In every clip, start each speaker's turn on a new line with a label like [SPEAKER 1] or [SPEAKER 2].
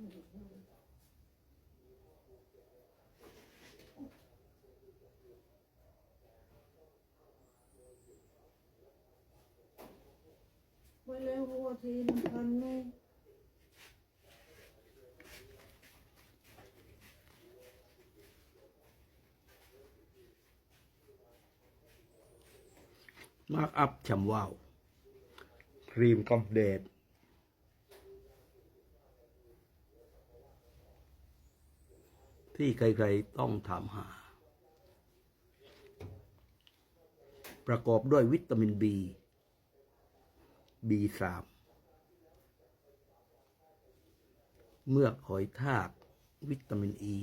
[SPEAKER 1] ไปแล้วหัวทีน้ำพันแม่
[SPEAKER 2] มาร์กอัพฉ่ำว้าว ครีมกำเดด ที่ใครๆต้องถามหา ประกอบด้วยวิตามิน B B3 เมือกหอยทากวิตามินอ e, ี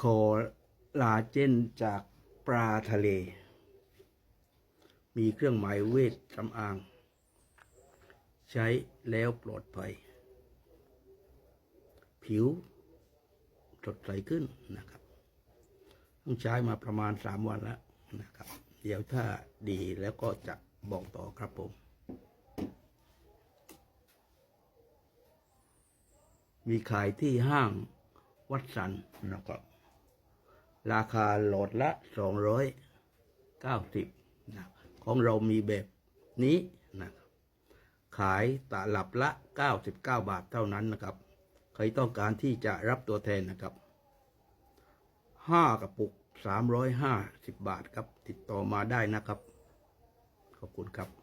[SPEAKER 2] คอลาเจนจากปลาทะเล มีเครื่องหมายเวทสำอาง ใช้แล้วปลอดภัย ผิวสดใสขึ้นนะครับ ต้องใช้มาประมาณสามวันแล้วนะครับ เดี๋ยวถ้าดีแล้วก็จะบอกต่อครับผม มีขายที่ห้างวัดสันนะครับ ราคาหลอดละ 290นะของเรามีแบบนี้นะครับ ขายตลับละ 99 บาทเท่านั้นนะครับ ใครต้องการที่จะรับตัวแทนนะครับ5กระปุก 350 บาทครับ ติดต่อมาได้นะครับ ขอบคุณครับ